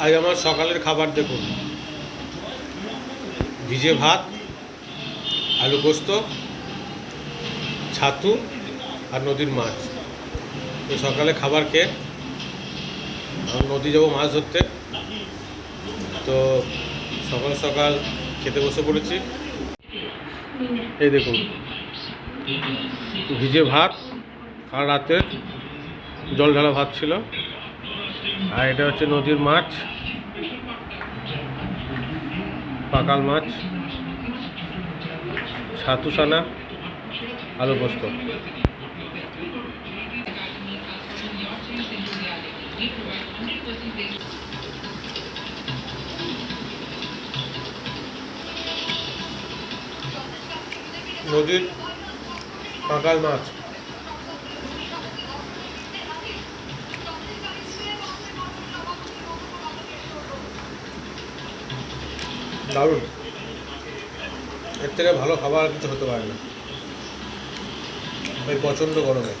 আজ আমার সকালের খাবার দেখুন। ভিজে ভাত, আলু পোস্ত, ছাতু আর নদীর মাছ। তো সকালে খাবার খেয়ে নদী যাব মাছ ধরতে। তো সকাল সকাল খেতে বসে পড়েছি। এই দেখুন, ভিজে ভাত আর রাতে জল ঢালা ভাত ছিল। আর এটা হচ্ছে নদীর মাছ পাকাল মাছ ছাতু সানা আলু পোস্ত। নদীর পাকাল মাছ। দারুণ। এর থেকে ভালো খাবার কিছু হতে পারে না। এই প্রচণ্ড গরমে।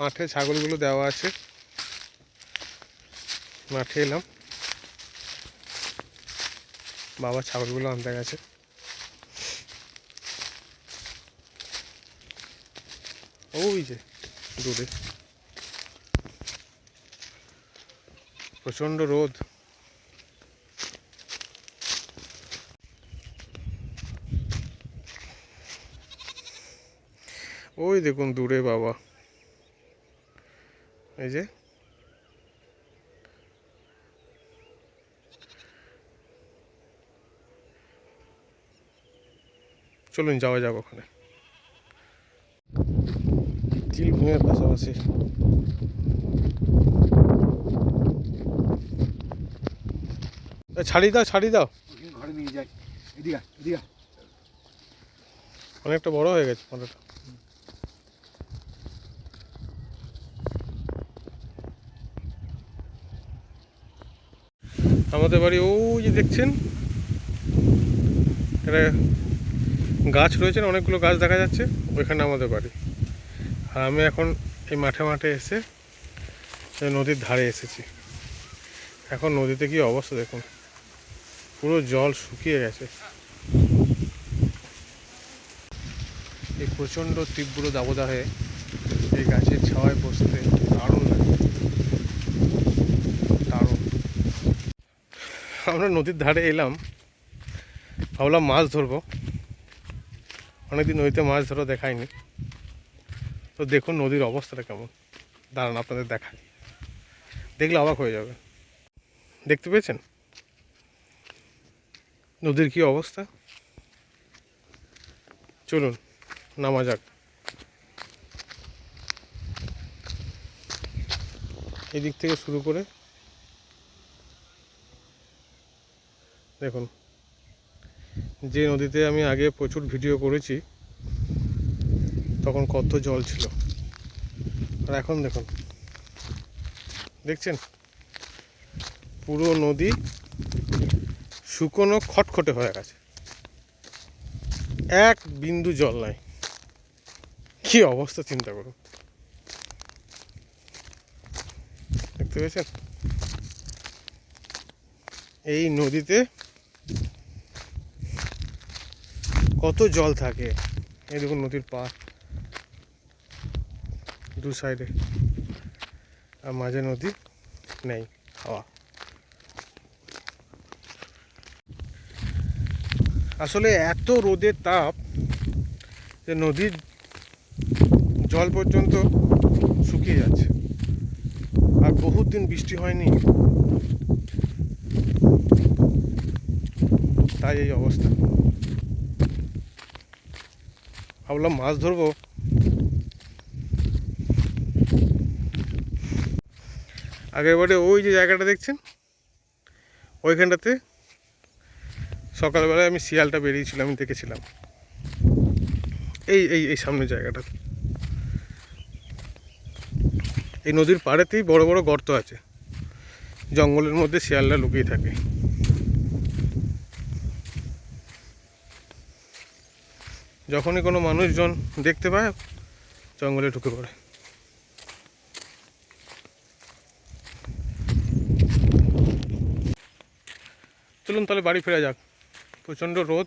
মাঠে ছাগলগুলো দেওয়া আছে। মাঠে এলাম। বাবা ছাগলগুলো আনতে গেছে। ওই যে দূরে প্রচণ্ড রোদ। ওই দেখুন দূরে বাবা। এই যে। চলুন যাওয়া যাক ওখানে। চিল ভূমির পাশাপাশি ছাড়ি দাও ছাড়ি দাও ঘরে নিয়ে যাই অনেকটা বড় হয়ে গেছে মাথাটা আমাদের বাড়ি, ওই যে দেখছেন? এটা গাছ রয়েছে, অনেকগুলো গাছ দেখা যাচ্ছে, ওইখানে আমাদের বাড়ি। আর আমি এখন এই মাঠে মাঠে এসে নদীর ধারে এসেছি। এখন নদীতে কি অবস্থা দেখুন। পুরো জল শুকিয়ে গেছে। এই প্রচণ্ড তীব্র দাবদাহে এই গাছের ছাওয়ায় বসতে দারুণ লাগে। দারুণ। আমরা নদীর ধারে এলাম। ভাবলাম মাছ ধরবো। অনেকদিন নদীতে মাছ ধরা দেখায়নি তো দেখুন নদীর অবস্থাটা কেমন। দাঁড়ান, আপনাদের দেখাই। দেখলে অবাক হয়ে যাবে। দেখতে পেয়েছেন? নদীর কি অবস্থা? চলুন, নামা যাক। এদিক থেকে শুরু করে দেখুন, যে নদীতে আমি আগে প্রচুর ভিডিও করেছি তখন কত জল ছিল। আর এখন দেখুন। দেখছেন? পুরো নদী শুকনো খটখটে হয়ে গেছে। এক বিন্দু জল নাই। কি অবস্থা চিন্তা করুন। দেখতে পেয়েছেন? এই নদীতে কত জল থাকে। এই দেখুন নদীর পা দু সাইডে। আর মাঝে নদী নেই, হাওয়া। আসলে এত রোদের তাপ যে নদীর জল পর্যন্ত শুকিয়ে যাচ্ছে। আর বহুত দিন বৃষ্টি হয়নি। তাই এই অবস্থা। ভাবলাম মাছ ধরবো। আগেরবারে ওই যে জায়গাটা দেখছেন? ওইখানটাতে সকালবেলায় আমি শিয়ালটা বেরিয়েছিলাম, আমি দেখেছিলাম। এই এই এই সামনের জায়গাটা। এই নদীর পাড়েতেই বড় বড় গর্ত আছে। জঙ্গলের মধ্যে শিয়ালরা লুকিয়ে থাকে। যখনই কোনো মানুষজন দেখতে পায়, জঙ্গলে ঢুকে পড়ে। চলুন তাহলে বাড়ি ফেরা যাক। প্রচণ্ড রোদ।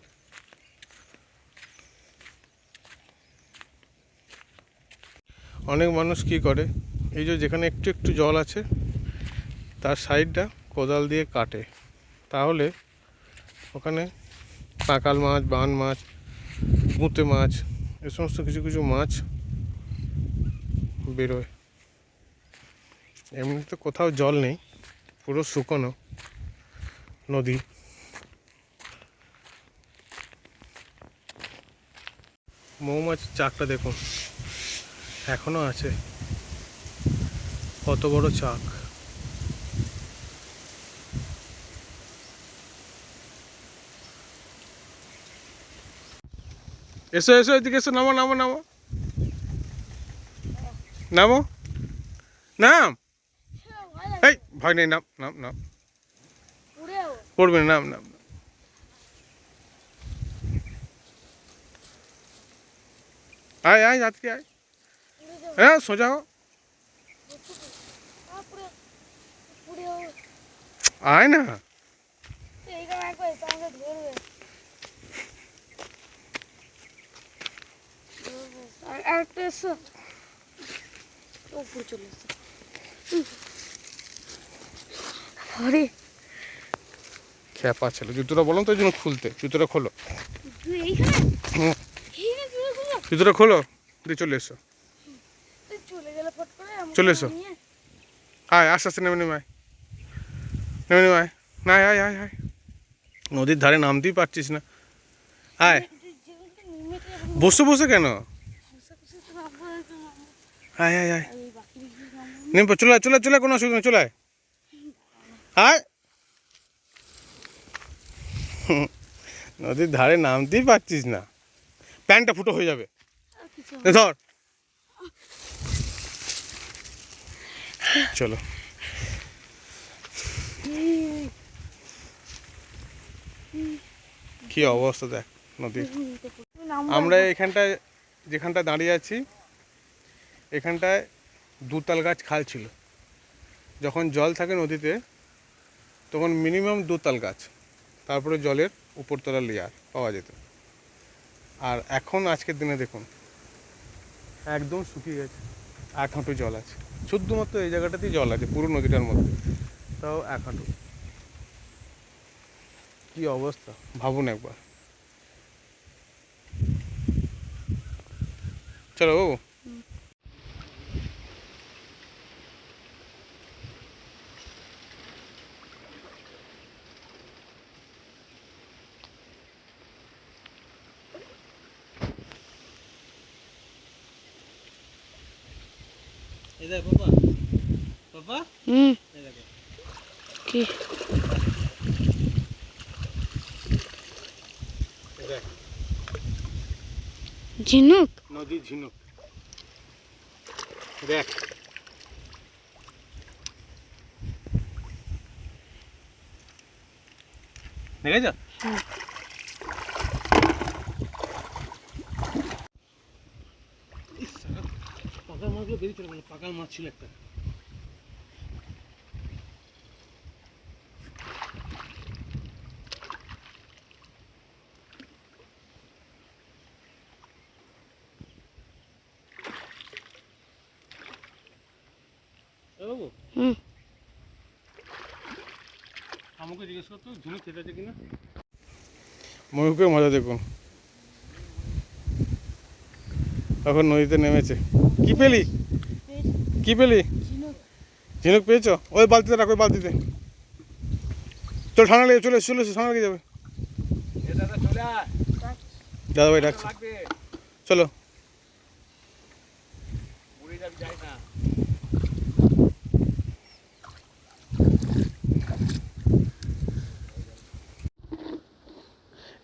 অনেক মানুষ কি করে? এই যে যেখানে একটু একটু জল আছে, তার সাইডটা কোদাল দিয়ে কাটে। তাহলে ওখানে কাকাল মাছ, বান মাছ গুঁতে মাছ, এ সমস্ত কিছু কিছু মাছ বেরোয়। এমনিতে কোথাও জল নেই, পুরো শুকনো নদী। মৌমাছির চাকটা দেখুন। এখনও আছে। কত বড় চাক। এসো এসো এদিকে এসো নামো নামো নামো। নামো। নাম। এই নেই নাম নাম নাম। পড়বে নাম নাম। আয় আয় যাত্রী আয়। হ্যাঁ সোজা হো। আয় না। খ্যাপা ছিল জুতোটা বললাম তো ওই জন্য খুলতে। জুতোটা খোলো। এইখানে? জুতোটা খোলো দিয়ে চলে এসো। চলে এসো। আয় আস্তে আস্তে নেমে নেমে আয়। নেমে নেমে আয়। না আয় আয় আয়। নদীর ধারে নামতেই পারছিস না। আয়। বসে বসে কেন। আয় আয় আয়। নেমে চলে চলে চলে কোনো অসুবিধা নেই চলে আয়। আয়। নদীর ধারে নামতেই পারছিস না। প্যান্টটা ফুটো হয়ে যাবে। চলো। কি অবস্থা দেখ নদীর আমরা এখানটায়, যেখানটায় দাঁড়িয়ে আছি, এখানটায় দুতাল গাছ খাল ছিল। যখন জল থাকে নদীতে, তখন মিনিমাম দুতাল গাছ, তারপরে জলের উপরতলা লেয়ার পাওয়া যেত। আর এখন আজকের দিনে দেখুন একদম শুকিয়ে গেছে। এক হাঁটু জল আছে। শুধুমাত্র এই জায়গাটাতেই জল আছে, পুরো নদীটার মধ্যে। তাও এক হাঁটু। কি অবস্থা? ভাবুন একবার। চলো বাবু এই দেখ পাপা পাপা হুম। এই দেখো। কি? ঝিনুক? নদী ঝিনুক। দেখ। দেখেছ মাছগুলো বেরিয়ে চলে গেল পাকার মাছ ছিল একটা। আমাকে জিজ্ঞেস করতো ঝুনুক খেতে আছে কিনা? ময়ূকের মজা দেখুন। এখন নদীতে নেমেছে। কি পেলি? কি পেলি? ঝিনুক পেয়েছ? ওই বালতিতে রাখো, ওই বালতিতে। চল ঠান্ডা লেগে, চলে চলে ঠান্ডা লেগে যাবে। দাদা ভাই ডাকছে। চলো।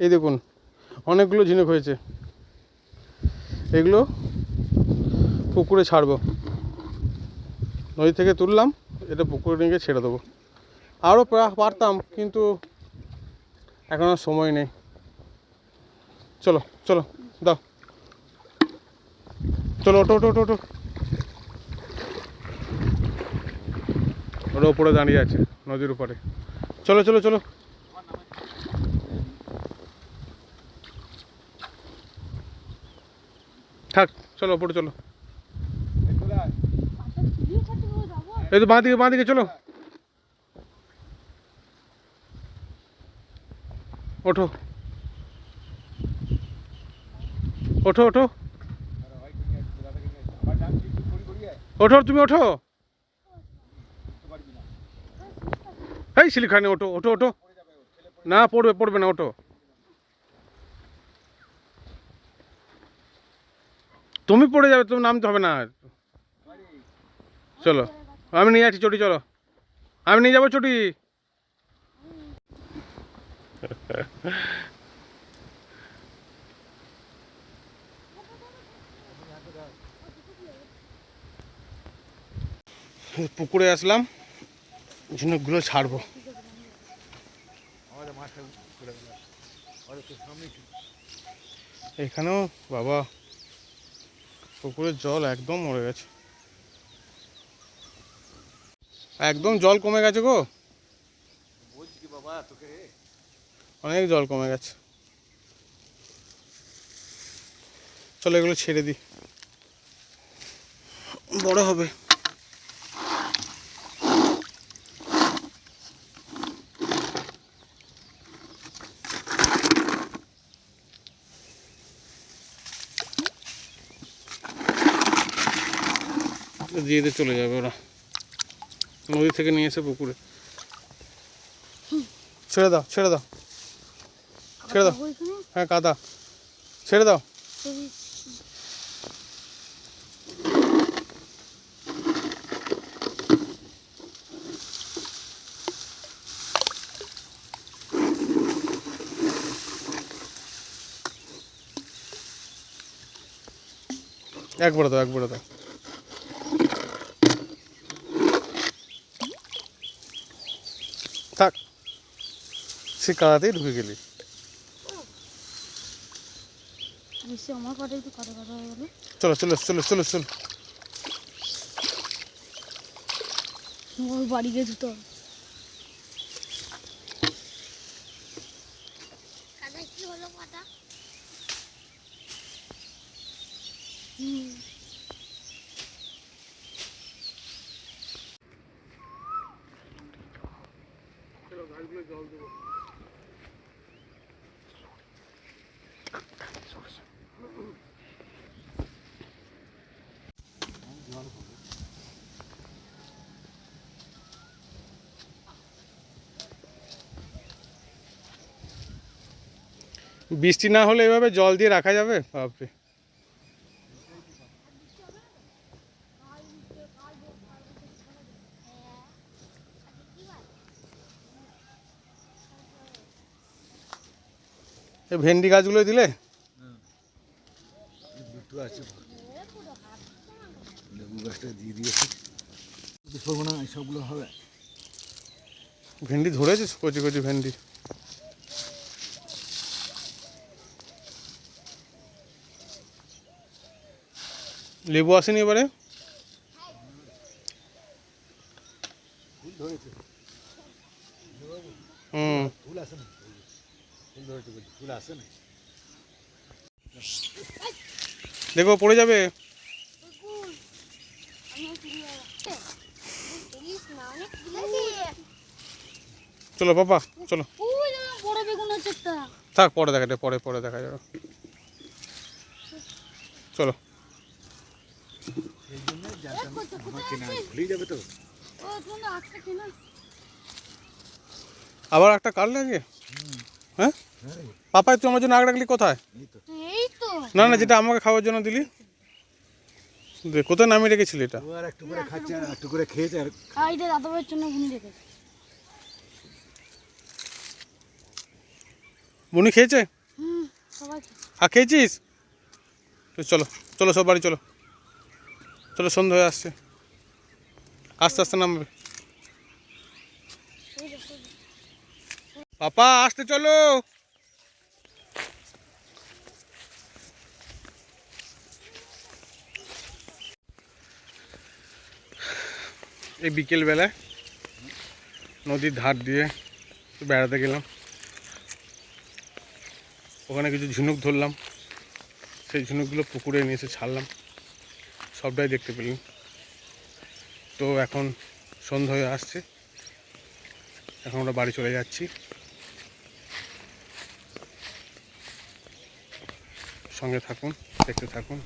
এই দেখুন, অনেকগুলো ঝিনুক হয়েছে। এগুলো পুকুরে ছাড়বো। নদী থেকে তুললাম, এটা পুকুরে নিয়ে ছেড়ে দেবো। আরও পারতাম, কিন্তু এখন আর সময় নেই। চলো চলো, দাও। চলো ওটো ওটো ওটো ওটো ওপরে দাঁড়িয়ে আছে, নদীর উপরে। চলো চলো চলো। থাক, চলো, ওপরে চলো এই চলে আয় পাশে সিঁড়িও কাটতে হবে যাব এই তো বাঁ দিকে বাঁ দিকে চলো। ওঠো। ওঠো ওঠো। ওঠো, তুমি ওঠো। এই শিলিখানে ওঠো ওঠো ওঠো। না, পড়বে পড়বে না, ওঠো। তুমি পড়ে যাবে তুমি নামতে হবে না। চলো। আমি নিয়ে যাচ্ছি চটি, চলো। আমি নিয়ে যাব চটি। পুকুরে আসলাম ঝিনুকগুলো ছাড়বো। এখানেও বাবা, পুকুরের জল একদম মরে গেছে। একদম জল কমে গেছে গো। বলছি কি বাবা তোকে অনেক জল কমে গেছে। চলো এগুলো ছেড়ে দিই। বড় হবে। দিয়ে দিয়ে চলে যাবে ওরা। নদী থেকে নিয়ে এসে পুকুরে। ছেড়ে দাও ছেড়ে দাও। ছেড়ে দাও। হ্যাঁ কাদা। ছেড়ে দাও। একবারে দাও একবারে দাও। সে কাদাতেই ঢুকে গেলি। নিশ্চয়ই আমার পাটা একটু কাটা কাটা গেলো। চলো চলো চলো চলো চলো। বাড়ি গিয়ে ধুতে হবে কি হলো পাটা হুম। বৃষ্টি না হলে এভাবে জল দিয়ে রাখা যাবে? বাপরে। ভেন্ডি গাছগুলো দিলে? ভেন্ডি ধরেছে, কচি কচি ভেন্ডি। লেবু আসেনি এবারে? হুম। দেখো, পড়ে যাবে? চলো, পাপা, চলো। থাক, পরে দেখা যাবে, পরে পরে দেখা যাবে। চলো। সেই জন্য আমার কেনা ভুলেই যাবে তো ও তুমি আজকে কেনা আবার একটা কাটলে আজকে হ্যাঁ? পাপাই তুই আমার জন্য আগ রাখলি কোথায়? না না যেটা আমাকে খাওয়ার জন্য দিলি। কোথায় নামিয়ে রেখেছিলি এটা? আর একটু করে খাচ্ছে আর একটু করে খেয়েছে? আর খাইতে দাদা ভাইয়ের জন্য গুনি রেখে বুনি খেয়েছে। হুম সবাই আর খেয়েছিস? চলো চলো সব বাড়ি চলো। চলো সন্ধ্যা হয়ে আসছে। আস্তে আস্তে নামবে। বাপা আসতে চলো। এই বিকেলবেলায় নদীর ধার দিয়ে বেড়াতে গেলাম। ওখানে কিছু ঝিনুক ধরলাম। সেই ঝিনুকগুলো পুকুরে নিয়ে এসে ছাড়লাম। সবটাই দেখতে পেলেন তো এখন সন্ধ্যা হয়ে আসছে। এখন আমরা বাড়ি চলে যাচ্ছি। সঙ্গে থাকুন, দেখতে থাকুন।